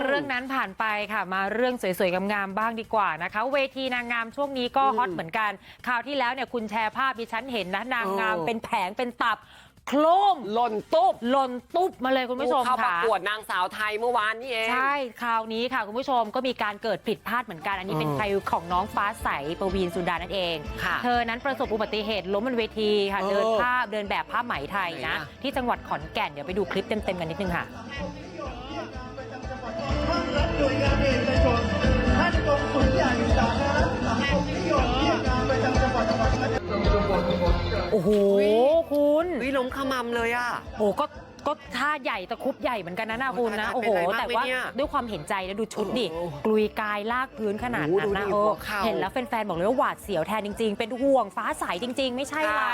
เรื่องนั้นผ่านไปค่ะมาเรื่องสวยๆงามๆบ้างดีกว่านะคะ เวทีนางงามช่วงนี้ก็ฮอตเหมือนกันคราวที่แล้วเนี่ยคุณแชร์ภาพดิฉันเห็นนะนางงามเออเป็นแผงเป็นตับโครมหล่นตุ๊บหล่นตุ๊บมาเลยคุณผู้ชมเข้าประค่ะกวดนางสาวไทยเมื่อวานนี่เองใช่คราวนี้ค่ะคุณผู้ชมก็มีการเกิดผิดพลาดเหมือนกัน อันนี้เป็นเออใครของน้องฟ้าใสปวีนสุดานั่นเองค่ะเธอนั้นประสบอุบัติเหตุล้มบนเวทีค่ะเออเดินผ้าเดินแบบผ้าไหมไทยไหนนะอะที่จังหวัดขอนแก่นเดี๋ยวไปดูคลิปเต็มๆกันนิดนึงค่ะภาค รัฐหน่วยงานเอกชนท่านกงสุลใหญ่สาธารณสังคมนิยมที่งานประจำจังหวัดจังหวัดพัทยาโอ้โห คุณ วิล้มขมำเลยอะ โอ้ก็ ก็ท่าใหญ่ตะครุบใหญ่เหมือนกันนะนะคุณนะ โอ้โอ้ยโหตายๆแต่เป็นไรมากว่าไหมเนี่ยด้วยความเห็นใจแล้วดูชุดดิโอ้โหกลุยกายลากพื้นขนาดนั้นนะโอ้เอโหดูดิอหัวเข่าเห็นแล้วแฟนๆบอกเลยว่าหวาดเสียวแทนจริง ๆ เป็นห่วงฟ้าใสจริง ๆ ไม่ใช่อะไร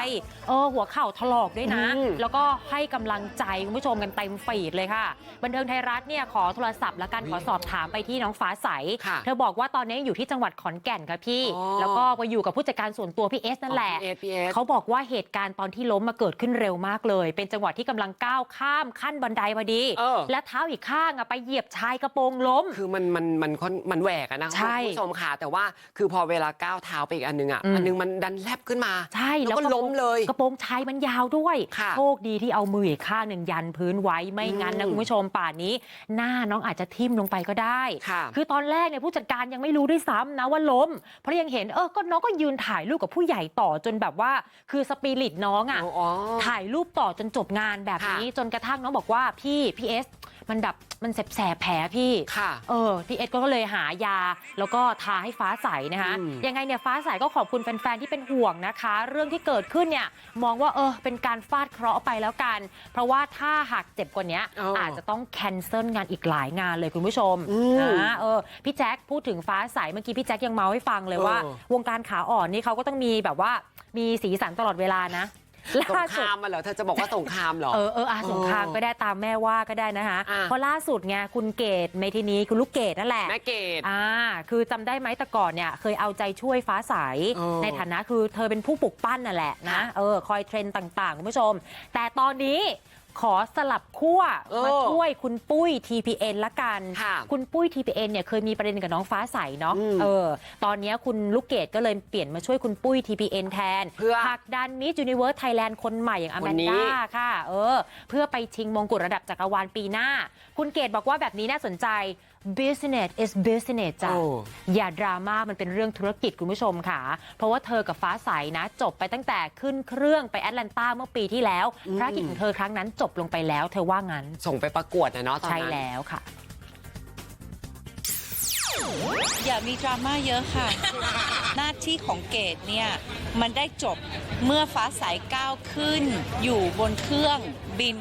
เออหัวเข่าถลอกด้วยนะอืมแล้วก็ให้กำลังใจคุณผู้ชมกันเต็มฟีดเลยค่ะ บันเทิงไทยรัฐเนี่ยขอโทรศัพท์และกันขอสอบถามไปที่น้องฟ้าใสค่ะเธอบอกว่าตอนนี้อยู่ที่จังหวัดขอนแก่นค่ะพี่อ๋อแล้วก็ไปอยู่กับผู้จัดการส่วนตัวพี่เอสนั่นแหละพีเอสพีเอสเขาบอกว่าเหตุการณ์ตอนที่ล้มมาเกิดขึ้นเร็วมากเลย เป็นจังหวะที่กำลังก้าวข้ามขั้นบันไดพอดี เออ และเท้าอีกข้างอะไปเหยียบชายกระโปรงล้ม คือมันมันมันค่อนมันแหวกอะนะใช่คุณผู้ชมค่ะแต่ว่าคือพอเวลาก้าวเท้าไปอีกอันนึงอะอืม อันนึงมันดันแลบขึ้นมาใช่แล้วก็กระโปรงล้มเลย กระโปรงชายมันยาวด้วยค่ะโชคดีที่เอามืออีกข้างหนึ่งยันพื้นไว้ไม่งั้นนะอืม คุณผู้ชมป่านนี้ หน้าน้องอาจจะทิ่มลงไปก็ได้ ค่ะ คือตอนแรกเนี่ยผู้จัดการยังไม่รู้ด้วยซ้ำนะว่าล้ม เพราะยังเห็นเออก็น้องก็ยืนถ่ายรูปกับผู้ใหญ่ต่อจนแบบว่า คือสปิริตน้องอะอ๋อถ่ายรูปต่อจนจบงานแบบนี้จนกระทั่งน้องบอกว่าพี่พี่เอสมันแบบมันแสบๆแผลพี่ค่ะเออพี่เอสก็เลยหายา แล้วก็ทาให้ฟ้าใสนะคะอืมยังไงเนี่ยฟ้าใสก็ขอบคุณแฟนๆที่เป็นห่วงนะคะ เรื่องที่เกิดขึ้นเนี่ยมองว่าเออเป็นการฟาดเคราะห์ไปแล้วกัน เพราะว่าถ้าหากเจ็บกว่านี้อ๋อออาจจะต้องแคนเซิลงานอีกหลายงานเลยคุณผู้ชมอืมนะเออพี่แจ็คพูดถึงฟ้าใสเมื่อกี้พี่แจ็คยังเมาให้ฟังเลยว่าเออวงการขาอ่อนนี่เขาก็ต้องมีแบบว่ามีสีสันตลอดเวลานะ สงล่าคสุด รามมาเหรอเธอจะบอกว่าสงครามเหรอ เออเอออาสงครามเออก็ได้ตามแม่ว่าก็ได้นะคะอะ เพราะล่าสุดไงคุณเกดเมทินีคุณลูกเกดนั่นแหละ แม่เกด อ่า คือจำได้ไหมแต่ก่อนเนี่ยเคยเอาใจช่วยฟ้าใสเออในฐานะคือเธอเป็นผู้ปลุกปั้นน่ะแหละนะ ค่ะเออ คอยเทรนด์ต่างๆ คุณผู้ชม แต่ตอนนี้ ขอสลับขั้วเออมาช่วยคุณปุ้ย TPN ละกันค่ะคุณปุ้ย TPN เนี่ยเคยมีประเด็นกับน้องฟ้าใสเนาะอืมเออตอนนี้คุณลูกเกดก็เลยเปลี่ยนมาช่วยคุณปุ้ย TPN แทนเพื่อผลักดันมิสยูนิเวิร์สไทยแลนด์คนใหม่อย่างอคแมนนนี้ด้าค่ะเออเพื่อไปชิงมงกุฎระดับจักรวาลปีหน้า คุณเกดบอกว่าแบบนี้น่าสนใจ business is business จ้ะ โอ้ อย่าดราม่ามันเป็นเรื่องธุรกิจคุณผู้ชมค่ะ เพราะว่าเธอกับฟ้าใสนะ จบไปตั้งแต่ขึ้นเครื่องไปแอตแลนตาเมื่อปีที่แล้วอืมภารกิจของเธอครั้งนั้นจบลงไปแล้ว เธอว่างั้น ส่งไปประกวดนะเนาะตอนใช่นั้น แล้วค่ะ อย่ามีดราม่าเยอะค่ะ หน้าที่ของเกดเนี่ย มันได้จบเมื่อฟ้าใสก้าวขึ้น อยู่บนเครื่องบิน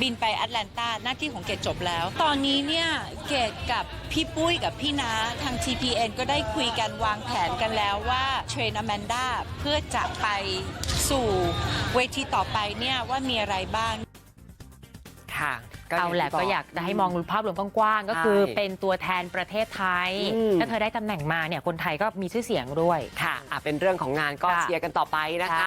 บินไปแอตแลนตาหน้าที่ของเกดจบแล้ว ตอนนี้เนี่ยเกดกับพี่ปุ้ยกับพี่นาทาง TPN ก็ได้คุยกันวางแผนกันแล้วว่าเทรนอแมนดาเพื่อจะไปสู่เวทีต่อไปเนี่ยว่ามีอะไรบ้างค่ะ เอาแหละย่งที่บก็อยากจะให้มองภาพรวมกว้างๆก็คือใช่เป็นตัวแทนประเทศไทยอืมถ้าเธอได้ตำแหน่งมาเนี่ยคนไทยก็มีชื่อเสียงด้วยค่ะอะเป็นเรื่องของงานก็ค่ะเชียร์กันต่อไปนะคะ